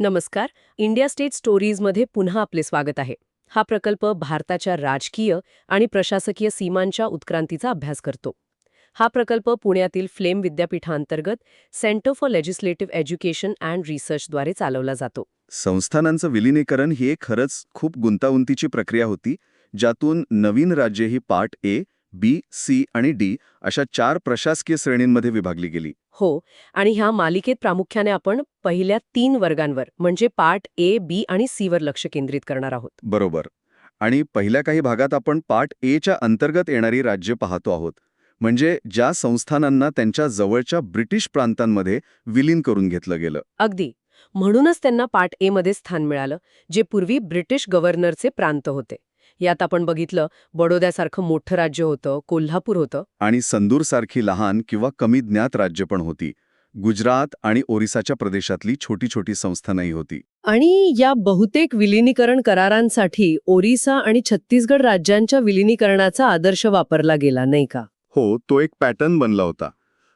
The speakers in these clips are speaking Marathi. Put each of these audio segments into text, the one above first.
नमस्कार इंडिया स्टेट स्टोरीजमध्ये पुन्हा आपले स्वागत आहे. हा प्रकल्प भारताच्या राजकीय आणि प्रशासकीय सीमांच्या उत्क्रांतीचा अभ्यास करतो. हा प्रकल्प पुण्यातील फ्लेम विद्यापीठांतर्गत centre for legislative education and रिसर्चद्वारे चालवला जातो. संस्थानांचं विलिनीकरण ही एक खरंच खूप गुंतागुंतीची प्रक्रिया होती ज्यातून नवीन राज्ये ही पार्ट ए बी सी आणि डी अशा चार प्रशासकीय श्रेणींमध्ये विभागली गेली. हो आणि ह्या मालिकेत प्रामुख्याने आपण पहिल्या तीन वर्गांवर म्हणजे पार्ट ए बी आणि सी वर लक्ष केंद्रित करणार आहोत. बरोबर. आणि पहिल्या काही भागात आपण पार्ट एच्या अंतर्गत येणारी राज्य पाहतो आहोत. म्हणजे ज्या संस्थानांना त्यांच्या जवळच्या ब्रिटिश प्रांतांमध्ये विलीन करून घेतलं गेलं. अगदी. म्हणूनच त्यांना पार्ट ए मध्ये स्थान मिळालं जे पूर्वी ब्रिटिश गव्हर्नरचे प्रांत होते. यात आपण बघितलं बडोद्यासारखं मोठं राज्य होतं कोल्हापूर होतं. आणि संदूरसारखी लहान किंवा कमी ज्ञात राज्य पण होती. गुजरात आणि ओरिसाच्या प्रदेशातली छोटी छोटी संस्थानही होती. आणि या बहुतेक विलिनीकरण करारांसाठी ओरिसा आणि छत्तीसगड राज्यांच्या विलिनीकरणाचा आदर्श वापरला गेला नाही का? हो तो एक पॅटर्न बनला होता.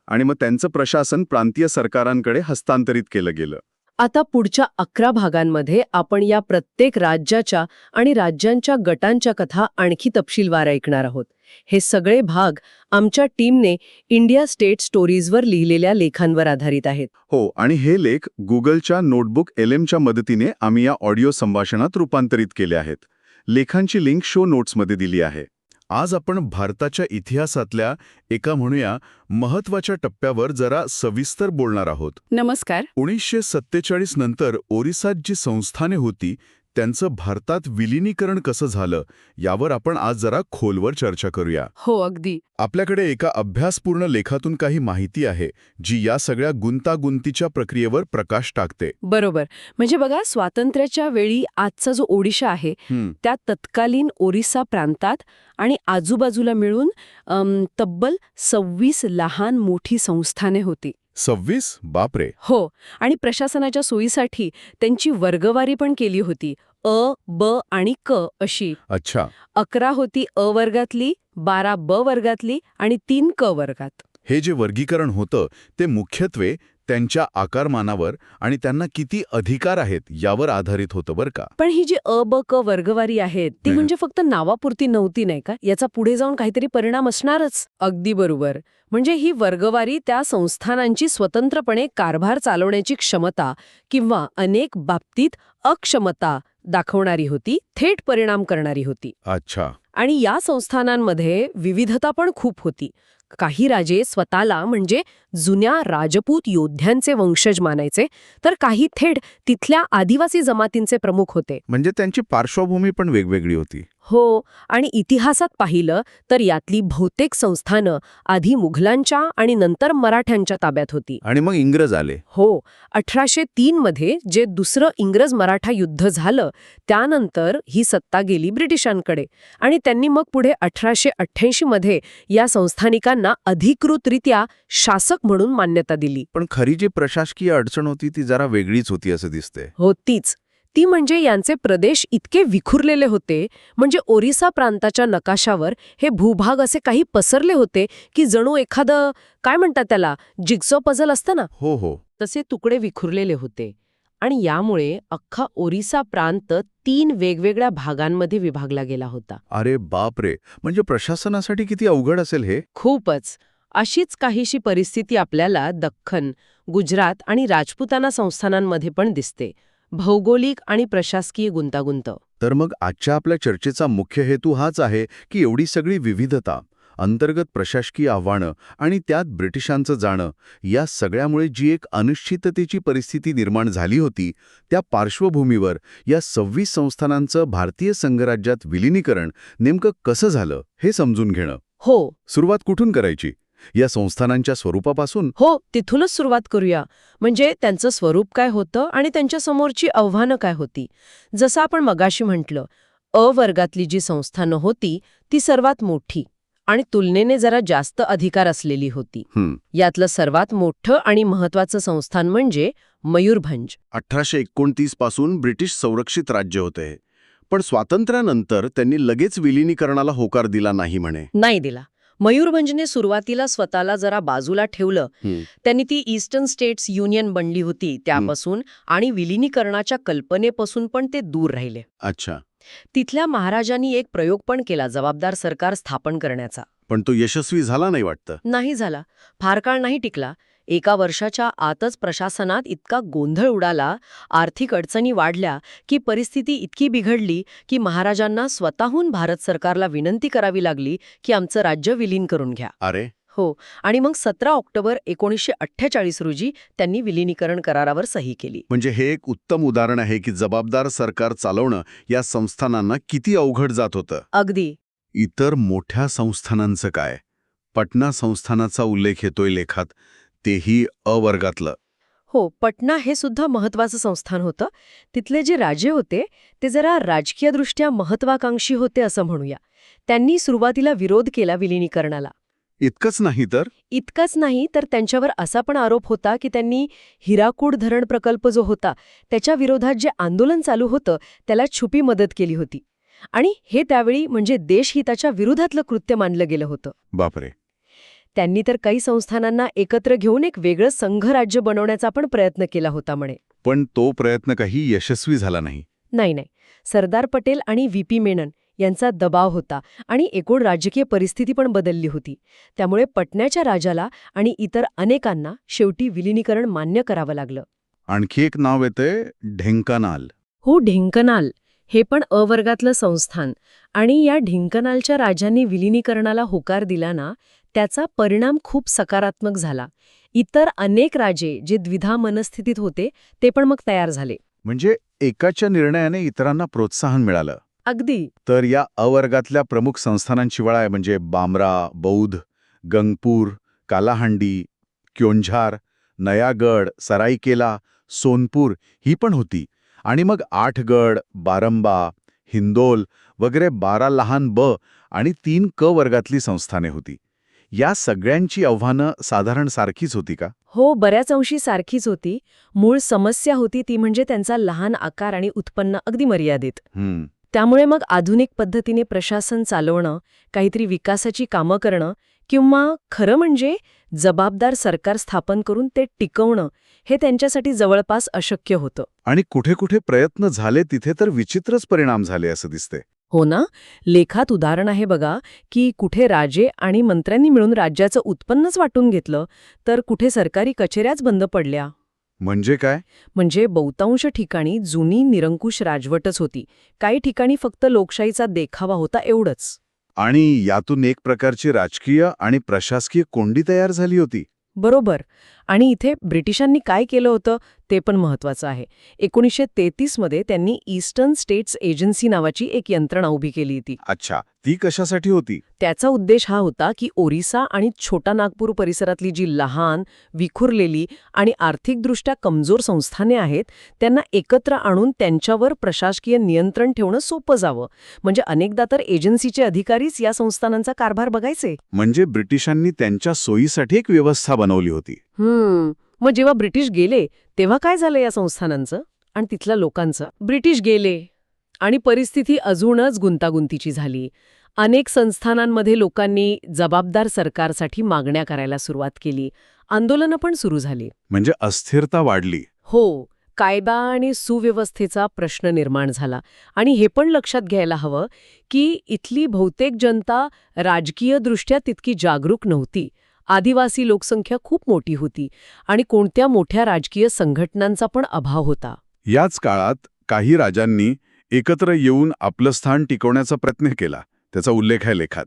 आणि मग त्यांचं प्रशासन प्रांतीय सरकारांकडे हस्तांतरित केलं गेलं. आता पुढच्या अकरा भागांमध्ये आपण या प्रत्येक राज्याच्या आणि राज्यांच्या गटांच्या कथा आणखी तपशीलवार ऐकणार आहोत. हे सगळे भाग आमच्या टीमने इंडिया स्टेट स्टोरीजवर लिहिलेल्या लेखांवर आधारित आहेत. हो आणि हे लेख गुगलच्या नोटबुक एलएमच्या मदतीने आम्ही या ऑडिओ संभाषणात रूपांतरित केले आहेत. लेखांची लिंक शो नोट्समध्ये दिली आहे. आज आपण भारताच्या इतिहासातल्या एका म्हणूया महत्त्वाच्या टप्प्यावर जरा सविस्तर बोलणार आहोत. नमस्कार. एकोणीसशे सत्तेचाळीस नंतर ओरिसात जी संस्थाने होती त्यांचं भारतात विलिनीकरण कसं झालं यावर आपण आज जरा खोलवर चर्चा करूया. हो अगदी. आपल्याकडे एका अभ्यासपूर्ण लेखातून काही माहिती आहे जी या सगळ्या गुंतागुंतीच्या प्रक्रियेवर प्रकाश टाकते. बरोबर. म्हणजे बघा स्वातंत्र्याच्या वेळी आजचा जो ओडिशा आहे त्या तत्कालीन ओरिसा प्रांतात आणि आजूबाजूला मिळून तब्बल सव्वीस लहान मोठी संस्थाने होती. सव्वीस? बापरे. हो आणि प्रशासनाच्या सोयीसाठी त्यांची वर्गवारी पण केली होती. अ ब आणि क अशी. अच्छा. अकरा होती अ वर्गातली बारा ब वर्गातली आणि तीन क वर्गात. हे जे वर्गीकरण होतं ते मुख्यत्वे त्यांच्या आकारमानावर आणि त्यांना किती अधिकार आहेत यावर आधारित होतं बरं का? पण ही जी अ ब क वर्गवारी आहे ती. म्हणजे फक्त नावापुरती नव्हती नाही का? याचा पुढे जाऊन काहीतरी परिणाम असणारच अगदी बरोबर. म्हणजे ही वर्गवारी त्या संस्थानांची स्वतंत्रपणे कारभार चालवण्याची क्षमता किंवा अनेक बाबतीत अक्षमता दाखवणारी होती थेट परिणाम करणारी होती. अच्छा. आणि या संस्थानांमध्ये विविधता पण खूप होती. काही राजे स्वतःला म्हणजे जुन्या राजपूत योद्ध्यांचे वंशज मानायचे तर काही थेट तिथल्या आदिवासी जमातींचे प्रमुख होते. म्हणजे त्यांची पार्श्वभूमी पण वेगवेगळी होती. हो आणि इतिहासात पाहिलं तर यातली बहुतेक संस्थानं आधी मुघलांच्या आणि नंतर मराठ्यांच्या ताब्यात होती. आणि मग इंग्रज आले. हो अठराशे तीन मध्ये जे दुसरं इंग्रज मराठा युद्ध झालं त्यानंतर ही सत्ता गेली ब्रिटिशांकडे. आणि त्यांनी मग पुढे अठराशे अठ्ठ्याऐंशी मध्ये या संस्थानिकांना अधिकृतरित्या शासक म्हणून मान्यता दिली. पण खरी जी प्रशासकीय अडचण होती ती जरा वेगळीच होती असं दिसते होतीच ती म्हणजे यांचे प्रदेश इतके विखुरलेले होते म्हणजे ओरिसा प्रांताच्या नकाशावर हे भूभाग असे काही पसरले होते की जणू एखादं काय म्हणतात त्याला जिग्सॉ पझल असतं ना? हो हो. तसे तुकडे विखुरलेले होते. आणि यामुळे अख्खा ओरिसा प्रांत तीन वेगवेगळ्या भागांमध्ये विभागला गेला होता. अरे बाप रे म्हणजे प्रशासनासाठी किती अवघड असेल हे? खूपच. अशीच काहीशी परिस्थिती आपल्याला दख्खन गुजरात आणि राजपुताना संस्थानांमध्ये पण दिसते. भौगोलिक आणि प्रशासकीय गुंतागुंत. तर मग आजच्या आपल्या चर्चेचा मुख्य हेतू हाच आहे की एवढी सगळी विविधता अंतर्गत प्रशासकीय आव्हानं आणि त्यात ब्रिटिशांचं जाणं या सगळ्यामुळे जी एक अनिश्चिततेची परिस्थिती निर्माण झाली होती त्या पार्श्वभूमीवर या सव्वीस संस्थानांचं भारतीय संघराज्यात विलिनीकरण नेमकं कसं झालं हे समजून घेणं. हो. सुरुवात कुठून करायची? या संस्थानांच्या स्वरूपापासून? हो तिथूनच सुरुवात करूया. म्हणजे त्यांचं स्वरूप काय होतं आणि त्यांच्या समोरची आव्हानं काय होती? जसं आपण मगाशी म्हटलं अ वर्गातली जी संस्थानं होती ती सर्वात मोठी आणि तुलनेने जरा जास्त अधिकार असलेली होती. हं, यातलं सर्वात मोठं आणि महत्वाचं संस्थान म्हणजे मयूरभंज. अठराशे एकोणतीसपासून ब्रिटिश संरक्षित राज्य होते. हे. पण स्वातंत्र्यानंतर त्यांनी लगेच विलिनीकरणाला होकार दिला नाही म्हणे. नाही दिला. मयूरभंजने सुरुवातीला स्वतःला जरा बाजूला ठेवलं. त्यांनी ती ईस्टर्न स्टेट्स युनियन बनली होती त्यापासून आणि विलिनीकरणाच्या कल्पनेपासून पण ते दूर राहिले. अच्छा. तिथल्या महाराजांनी एक प्रयोग पण केला जबाबदार सरकार स्थापन करण्याचा. पण तो यशस्वी झाला नाही वाटतं? नाही झाला. फार काळ नाही टिकला. एका वर्षाच्या आतच प्रशासनात इतका गोंधळ उडाला आर्थिक अडचणी वाढल्या की परिस्थिती इतकी बिघडली की महाराजांना स्वतःहून भारत सरकारला विनंती करावी लागली की आमचं राज्य विलीन करून घ्या. अरे! हो आणि मग सतरा ऑक्टोबर एकोणीसशे अठ्ठेचाळीस रोजी त्यांनी विलिनीकरण करारावर सही केली. म्हणजे हे एक उत्तम उदाहरण आहे की जबाबदार सरकार चालवणं या संस्थानांना किती अवघड जात होतं. अगदी. इतर मोठ्या संस्थानांचं काय? पटना संस्थानाचा उल्लेख येतोय लेखात. तेही अवर्गातलं. हो पटना हे सुद्धा महत्वाचं संस्थान होतं. तिथले जे राजे होते ते जरा राजकीयदृष्ट्या महत्वाकांक्षी होते असं म्हणूया. त्यांनी सुरुवातीला विरोध केला विलिनीकरणाला. इतकंच नाही तर? इतकंच नाही तर त्यांच्यावर असा पण आरोप होता की त्यांनी हिराकूड धरण प्रकल्प जो होता त्याच्या विरोधात जे आंदोलन चालू होतं त्याला छुपी मदत केली होती. आणि हे त्यावेळी म्हणजे देशहिताच्या विरोधातलं कृत्य मानलं गेलं होतं. बापरे! त्यांनी तर काही संस्थानांना एकत्र घेऊन एक वेगळं संघराज्य बनवण्याचा पण प्रयत्न केला होता म्हणे. पण तो प्रयत्न काही यशस्वी झाला नाही. नाही नाही. सरदार पटेल आणि व्ही. पी. मेनन यांचा दबाव होता आणि एकूण राजकीय परिस्थिती पण बदलली होती. त्यामुळे पटण्याच्या राजाला आणि इतर अनेकांना शेवटी विलिनीकरण मान्य करावं लागलं. आणखी एक नाव येतंय ढेंकानाल. हो ढिंकनाल. हे पण अवर्गातलं संस्थान. आणि या ढिंकनालच्या राजांनी विलिनीकरणाला होकार दिला ना त्याचा परिणाम खूप सकारात्मक झाला. इतर अनेक राजे जे द्विधा मनस्थितीत होते ते पण मग तयार झाले. म्हणजे एकाच्या निर्णयाने इतरांना प्रोत्साहन मिळालं. अगदी. तर या अवर्गातल्या प्रमुख संस्थानांशिवाय म्हणजे बामरा बौद्ध गंगपूर कालाहांडी क्योंझार नयागड सराईकेला सोनपूर ही पण होती. आणि मग आठगड बारंबा हिंदोल वगैरे बारा लहान ब आणि तीन क वर्गातली संस्थाने होती. या सगळ्यांची आव्हानं साधारण सारखीच होती का? हो बऱ्याच अंशी सारखीच होती. मूळ समस्या होती ती म्हणजे त्यांचा लहान आकार आणि उत्पन्न अगदी मर्यादित. त्यामुळे मग आधुनिक पद्धतीने प्रशासन चालवणं काहीतरी विकासाची कामं करणं किंवा खरं म्हणजे जबाबदार सरकार स्थापन करून ते टिकवणं हे त्यांच्यासाठी जवळपास अशक्य होतं. आणि कुठे कुठे प्रयत्न झाले तिथे तर विचित्रच परिणाम झाले असं दिसते हो ना? लेखात उदाहरण आहे बघा की कुठे राजे आणि मंत्र्यांनी मिळून राज्याचं उत्पन्नच वाटून घेतलं तर कुठे सरकारी कचेऱ्याच बंद पडल्या. म्हणजे काय? म्हणजे बहुतांश ठिकाणी जुनी निरंकुश राजवटच होती. काही ठिकाणी फक्त लोकशाहीचा देखावा होता एवढंच. आणि यातून एक प्रकारची राजकीय आणि प्रशासकीय कोंडी तयार झाली होती. बरोबर. आणि इथे ब्रिटिशांनी काय केलं होतं ते पण महत्वाचं आहे. एकोणीसशे तेहतीसमध्ये त्यांनी ईस्टर्न स्टेट्स एजन्सी नावाची एक यंत्रणा उभी केली होती. अच्छा ती कशासाठी होती? त्याचा उद्देश हा होता की ओरिसा आणि छोटा नागपूर परिसरातली जी लहान विखुरलेली आणि आर्थिकदृष्ट्या कमजोर संस्थाने आहेत त्यांना एकत्र आणून त्यांच्यावर प्रशासकीय नियंत्रण ठेवणं सोपं जावं. म्हणजे अनेकदा तर एजन्सीचे अधिकारीच या संस्थानांचा कारभार बघायचे. म्हणजे ब्रिटिशांनी त्यांच्या सोयीसाठी एक व्यवस्था बनवली होती. हम्म. मग जेव्हा ब्रिटिश गेले तेव्हा काय झालं या संस्थानांचं? आणि तिथल्या लोकांचं? ब्रिटिश गेले आणि परिस्थिती अजूनच गुंतागुंतीची झाली. अनेक संस्थानांमध्ये लोकांनी जबाबदार सरकारसाठी मागण्या करायला सुरुवात केली. आंदोलनं पण सुरू झाली. म्हणजे अस्थिरता वाढली. हो. कायदा आणि सुव्यवस्थेचा प्रश्न निर्माण झाला. आणि हे पण लक्षात घ्यायला हवं की इथली बहुतेक जनता राजकीयदृष्ट्या तितकी जागरूक नव्हती. आदिवासी लोकसंख्या खूप मोठी होती आणि कोणत्या मोठ्या राजकीय संघटनांचा पण अभाव होता. याच काळात काही राजांनी एकत्र येऊन आपलं स्थान टिकवण्याचा प्रयत्न केला त्याचा उल्लेख आहे लेखात.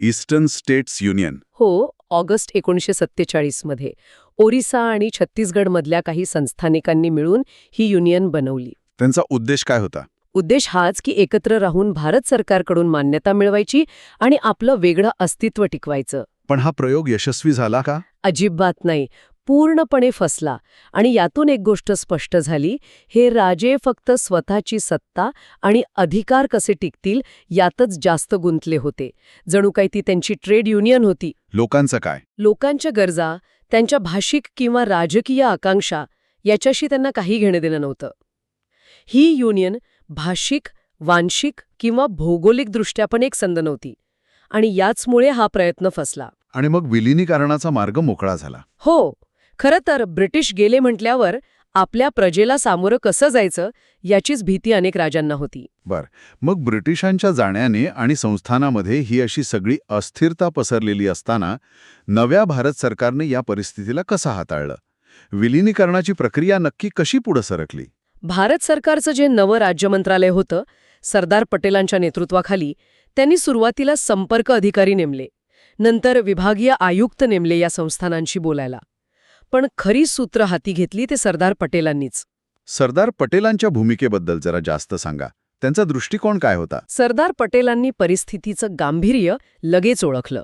Eastern states union. हो ऑगस्ट एकोणीसशे सत्तेचाळीसमध्ये ओरिसा आणि छत्तीसगडमधल्या काही संस्थानिकांनी मिळून ही युनियन बनवली. त्यांचा उद्देश काय होता? उद्देश हाच की एकत्र राहून भारत सरकारकडून मान्यता मिळवायची आणि आपलं वेगळं अस्तित्व टिकवायचं. पण हा प्रयोग यशस्वी झाला का? अजिबात नाही. पूर्णपणे फसला. आणि यातून एक गोष्ट स्पष्ट झाली. हे राजे फक्त स्वतःची सत्ता आणि अधिकार कसे टिकतील यातच जास्त गुंतले होते. जणू काही ती त्यांची ट्रेड युनियन होती. लोकांचं काय? लोकांच्या गरजा त्यांच्या भाषिक किंवा राजकीय आकांक्षा याच्याशी त्यांना काही घेणं देणं नव्हतं. ही युनियन भाषिक वांशिक किंवा भौगोलिकदृष्ट्या पण एक संद नव्हती. आणि याचमुळे हा प्रयत्न फसला. आणि मग विलिनीकरणाचा मार्ग मोकळा झाला. हो खरं तर ब्रिटिश गेले म्हटल्यावर आपल्या प्रजेला सामोरं कसं जायचं याचीच भीती अनेक राजांना होती. मग ब्रिटिशांच्या जाण्याने आणि संस्थानामध्ये ही अशी सगळी अस्थिरता पसरलेली असताना नव्या भारत सरकारने या परिस्थितीला कसं हाताळलं? विलिनीकरणाची प्रक्रिया नक्की कशी पुढे सरकली? भारत सरकारचं जे नवं राज्य मंत्रालय होतं सरदार पटेलांच्या नेतृत्वाखाली त्यांनी सुरुवातीला संपर्क अधिकारी नेमले. नंतर विभागीय आयुक्त नेमले या संस्थानांशी बोलायला. पण खरी सूत्र हाती घेतली ते सरदार पटेलांनीच. सरदार पटेलांच्या भूमिकेबद्दल जरा जास्त सांगा. त्यांचा दृष्टिकोन काय होता? सरदार पटेलांनी परिस्थितीचं गांभीर्य लगेच ओळखलं.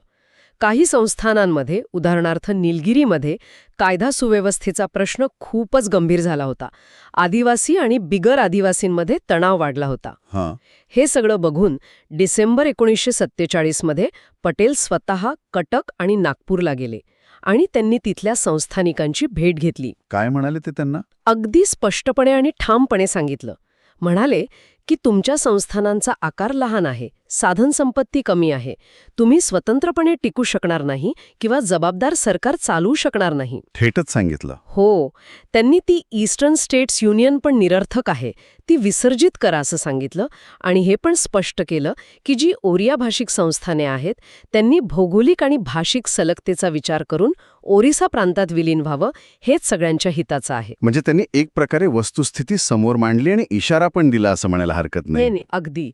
काही संस्थानांमध्ये उदाहरणार्थ निलगिरीमध्ये कायदा सुव्यवस्थेचा प्रश्न खूपच गंभीर झाला होता. आदिवासी आणि बिगर आदिवासींमध्ये तणाव वाढला होता. हां. सगळं बघून डिसेंबर एकोणीसशे सत्तेचाळीसमध्ये पटेल स्वतः कटक आणि नागपूरला गेले आणि त्यांनी तिथल्या संस्थानिकांची भेट घेतली. काय म्हणाले ते त्यांना? अगदी स्पष्टपणे आणि ठामपणे सांगितलं. म्हणाले की तुमच्या संस्थानांचा आकार लहान आहे साधनसंपत्ती कमी आहे तुम्ही स्वतंत्रपणे टिकू शकणार नाही किंवा जबाबदार सरकार चालवू शकणार नाही. थेटच सांगितलं. हो त्यांनी ती ईस्टर्न स्टेट्स युनियन पण निरर्थक आहे ती विसर्जित करा असं सांगितलं आणि हे पण स्पष्ट केलं की जी ओरिया भाषिक संस्थाने आहेत त्यांनी भौगोलिक आणि भाषिक सलगतेचा विचार करून ओरिसा प्रांतात विलीन व्हावं हेच सगळ्यांच्या हिताचं आहे. म्हणजे त्यांनी एक प्रकारे वस्तुस्थिती समोर मांडली आणि इशारा पण दिला असं म्हणायला हरकत नाही. अगदी.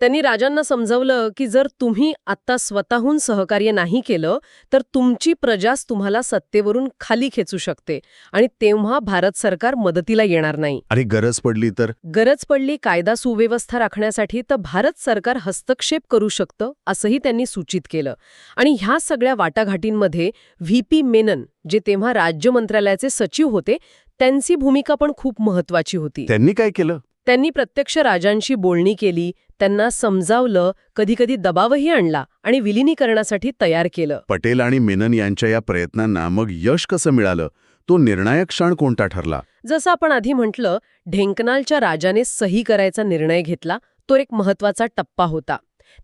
त्यांनी राजांना समजावलं की जर तुम्ही आत्ता स्वतःहून सहकार्य नाही केलं तर तुमची प्रजाच तुम्हाला सत्तेवरून खाली खेचू शकते आणि तेव्हा भारत सरकार मदतीला येणार नाही. आणि गरज पडली तर? गरज पडली कायदा सुव्यवस्था राखण्यासाठी तर भारत सरकार हस्तक्षेप करू शकतं असंही त्यांनी सूचित केलं. आणि ह्या सगळ्या वाटाघाटींमध्ये व्ही. पी. मेनन जे तेव्हा राज्य मंत्रालयाचे सचिव होते त्यांची भूमिका पण खूप महत्वाची होती. त्यांनी काय केलं? त्यांनी प्रत्यक्ष राजांशी बोलणी केली त्यांना समजावलं कधीकधी दबावही आणला आणि विलिनीकरणासाठी तयार केलं. पटेल आणि मेनन यांच्या या प्रयत्नांना मग यश कसं मिळालं? तो निर्णायक क्षण कोणता ठरला? जसं आपण आधी म्हटलं ढेंकनालच्या राजाने सही करायचा निर्णय घेतला तो एक महत्त्वाचा टप्पा होता.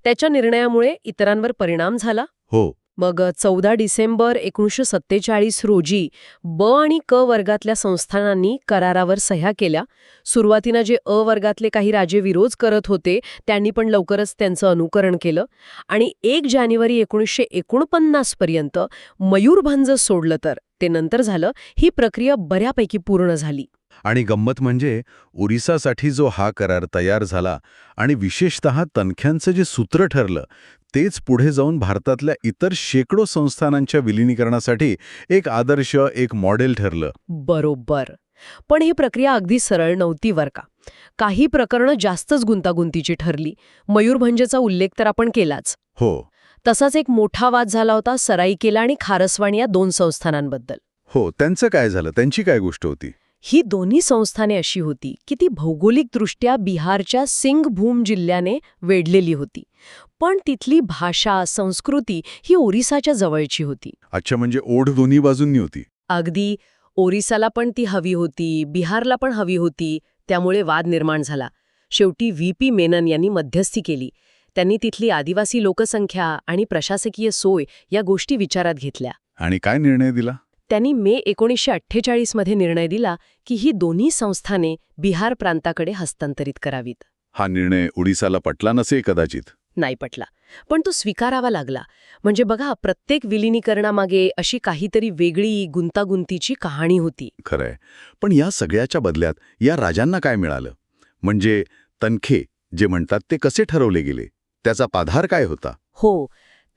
त्याच्या निर्णयामुळे इतरांवर परिणाम झाला? हो. मग चौदा डिसेंबर एकोणीसशे सत्तेचाळीस रोजी ब आणि क वर्गातल्या संस्थानांनी करारावर सह्या केल्या. सुरुवातीनं जे अ वर्गातले काही राजे विरोध करत होते त्यांनी पण लवकरच त्यांचं अनुकरण केलं आणि एक जानेवारी एकोणीसशे एकोणपन्नास पर्यंत मयूरभंज सोडलं तर ते नंतर झालं. ही प्रक्रिया बऱ्यापैकी पूर्ण झाली. आणि गंमत म्हणजे ओरिसासाठी जो हा करार तयार झाला आणि विशेषतः तनख्यांचं जे सूत्र ठरलं तेच पुढे जाऊन भारतातल्या इतर शेकडो संस्थानांच्या विलिनीकरणासाठी एक आदर्श एक मॉडेल ठरलं. बरोबर. पण ही प्रक्रिया अगदी सरळ नव्हती वर का. काही प्रकरणं जास्तच गुंतागुंतीची ठरली. मयूरभंजचा उल्लेख तर आपण केलाच. हो. तसाच एक मोठा वाद झाला होता सराईकेला आणि खारसवाण या दोन संस्थानांबद्दल. हो त्यांचं काय झालं? त्यांची काय गोष्ट होती? ही दोन्ही संस्थाने अशी होती की ती भौगोलिकदृष्ट्या बिहारच्या सिंगभूम जिल्ह्याने वेढलेली होती. पण तिथली भाषा संस्कृती ही ओरिसाच्या जवळची होती. अच्छा म्हणजे ओढ दोन्ही बाजूंनी होती. अगदी ओरिसाला पण ती हवी होती बिहारला पण हवी होती त्यामुळे वाद निर्माण झाला. शेवटी व्ही. पी. मेनन यांनी मध्यस्थी केली. त्यांनी तिथली आदिवासी लोकसंख्या आणि प्रशासकीय सोय या गोष्टी विचारात घेतल्या. आणि काय निर्णय दिला? त्यांनी मे एकोणीसशे अठ्ठेचाळीसमध्ये निर्णय दिला की ही दोन्ही संस्थाने बिहार प्रांताकडे हस्तांतरित करावीत. हा निर्णय ओडिसाला पटला नसे कदाचित? नाही पटला. पण तो स्वीकारावा लागला. म्हणजे बघा प्रत्येक विलिनीकरणामागे अशी काहीतरी वेगळी गुंतागुंतीची कहाणी होती. खरंय. पण या सगळ्याच्या बदल्यात या राजांना काय मिळालं? म्हणजे तनखे जे म्हणतात ते कसे ठरवले गेले? त्याचा पाधार काय होता? हो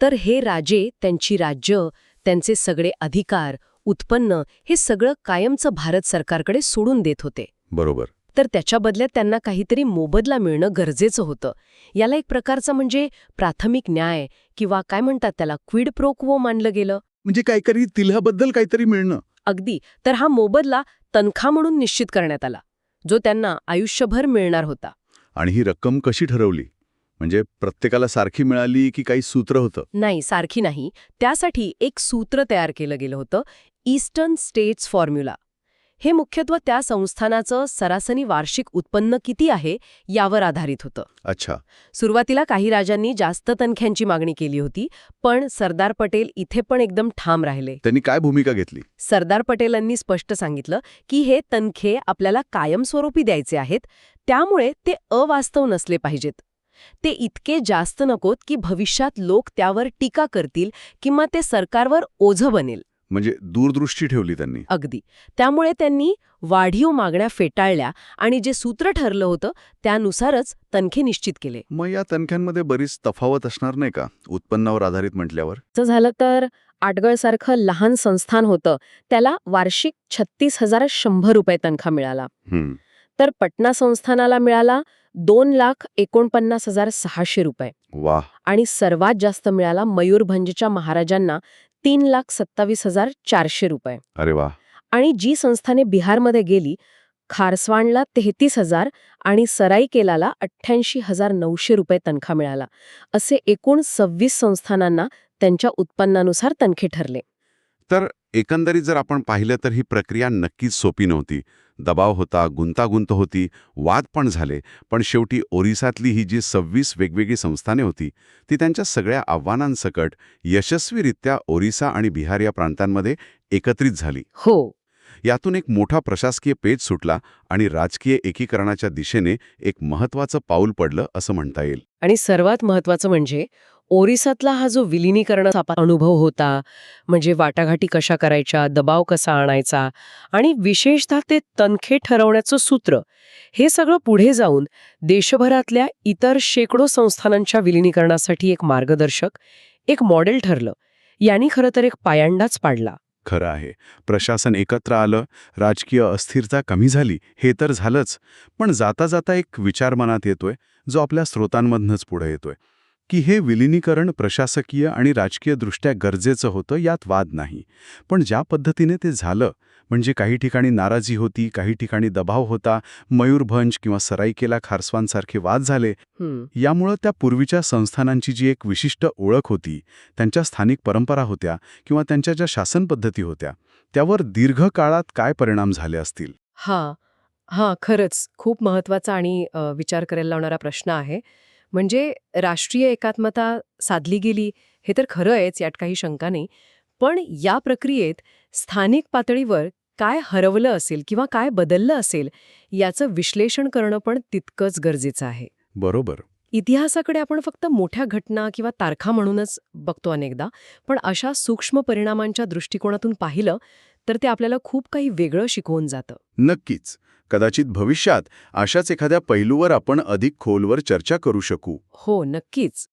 तर हे राजे त्यांची राज्य त्यांचे सगळे अधिकार उत्पन्न हे सगळं कायमचं भारत सरकारकडे सोडून देत होते. बरोबर. तर त्याच्या बदल्यात त्यांना काहीतरी मोबदला मिळणं गरजेचं होतं. याला एक प्रकारचा म्हणजे प्राथमिक न्याय किंवा काय म्हणतात त्याला क्विड प्रोक्वो मानलं गेलं? म्हणजे काहीतरी तिल्ह्याबद्दल काहीतरी मिळणं. अगदी. तर हा मोबदला तनखा म्हणून निश्चित करण्यात आला जो त्यांना आयुष्यभर मिळणार होता. आणि ही रक्कम कशी ठरवली? म्हणजे प्रत्येकाला सारखी मिळाली की काही सूत्र होतं? नाही सारखी नाही. त्यासाठी एक सूत्र तयार केलं गेलं होतं ईस्टर्न स्टेट्स फॉर्म्युला. हे मुख्यत्वे त्या संस्थानाचं सरासरी वार्षिक उत्पन्न किती आहे यावर आधारित होतं. अच्छा. सुरुवातीला काही राजांनी जास्त तनख्यांची मागणी केली होती पण सरदार पटेल इथे पण एकदम ठाम राहिले. त्यांनी काय भूमिका घेतली? सरदार पटेलांनी स्पष्ट सांगितलं की हे तनखे आपल्याला कायमस्वरूपी द्यायचे आहेत त्यामुळे ते अवास्तव नसले पाहिजेत. ते इतके जास्त नकोत की भविष्यात लोक त्यावर टीका करतील किंवा ते सरकारवर ओझं बनेल. म्हणजे दूरदृष्टी ठेवली त्यांनी. अगदी. त्यामुळे त्यांनी वाढीव मागण्या फेटाळल्या आणि जे सूत्र ठरलं होतं त्यानुसारच तनखे निश्चित केले. मग या तनख्यांमध्ये बरीच तफावत असणार नाही का? उत्पन्नावर आधारित म्हटल्यावर? असं झालं तर आटगळसारखं लहान संस्थान होतं. त्याला वार्षिक छत्तीस हजार शंभर रुपये तनखा मिळाला. तर पटना संस्थानाला मिळाला दोन लाख एकोणपन्नास हजार सहाशे रुपये. वा आणि सर्वात जास्त मिळाला मयूरभंजच्या महाराजांना तीन लाख सत्तावीस हजार चारशे रुपये. अरे वा. आणि जी संस्थाने बिहारमध्ये गेली खारस्वानला तेहतीस हजार आणि सराईकेलाला अठ्ठ्याऐंशी हजार नऊशे रुपये तनखा मिळाला. असे एकूण सव्वीस संस्थानांना त्यांच्या उत्पन्नानुसार तनखे ठरले. तर एकंदरीत जर आपण पाहिलं तर ही प्रक्रिया नक्कीच सोपी नव्हती. दबाव होता गुंतागुंत होती वाद पण झाले. पण शेवटी ओरिसातली ही जी सव्वीस वेगवेगळी संस्थाने होती ती त्यांच्या सगळ्या आव्हानांसकट यशस्वीरित्या ओरिसा आणि बिहार या प्रांतांमध्ये एकत्रित झाली. हो. यातून एक मोठा प्रशासकीय पेज सुटला आणि राजकीय एकीकरणाच्या दिशेने एक महत्वाचं पाऊल पडलं असं म्हणता येईल. आणि सर्वात महत्वाचं म्हणजे ओरिसातला हा जो विलिनीकरणाचा अनुभव होता म्हणजे वाटाघाटी कशा करायच्या दबाव कसा आणायचा आणि विशेषतः ते तनखे ठरवण्याचं सूत्र हे सगळं पुढे जाऊन देशभरातल्या इतर शेकडो संस्थानांच्या विलिनीकरणासाठी एक मार्गदर्शक एक मॉडेल ठरलं. यांनी खरं तर एक पायंडाच पाडला. खरं आहे. प्रशासन एकत्र आलं राजकीय अस्थिरता कमी झाली हे तर झालंच पण जाता जाता एक विचार मनात येतोय जो आपल्या स्रोतांमधनंच पुढे येतोय. की हे विलिनीकरण प्रशासकीय आणि राजकीय दृष्ट्या गरजेचं होतं यात वाद नाही. पण ज्या पद्धतीने ते झालं म्हणजे काही ठिकाणी नाराजी होती काही ठिकाणी दबाव होता मयूरभंज किंवा सराईकेला खारसवांसारखे वाद झाले यामुळं त्या पूर्वीच्या संस्थानांची जी एक विशिष्ट ओळख होती त्यांच्या स्थानिक परंपरा होत्या किंवा त्यांच्या ज्या शासन पद्धती होत्या त्यावर दीर्घकाळात काय परिणाम झाले असतील? हा. हा खरंच. खूप महत्त्वाचा आणि विचार करायला लावणारा प्रश्न आहे. म्हणजे राष्ट्रीय एकात्मता साधली गेली हे तर खरं आहेच यात काही शंका नाही. पण या प्रक्रियेत स्थानिक पातळीवर काय हरवलं असेल किंवा काय बदललं असेल याचं विश्लेषण करणं पण तितकंच गरजेचं आहे. बरोबर. इतिहासाकडे आपण फक्त मोठ्या घटना किंवा तारखा म्हणूनच बघतो अनेकदा पण अशा सूक्ष्म परिणामांच्या दृष्टिकोनातून पाहिलं तर ते आपल्याला खूप काही वेगळं शिकवून जातं. नक्कीच. कदाचित भविष्यात अशाच एखाद्या पैलूवर आपण अधिक खोलवर चर्चा करू शकू. हो नक्कीच.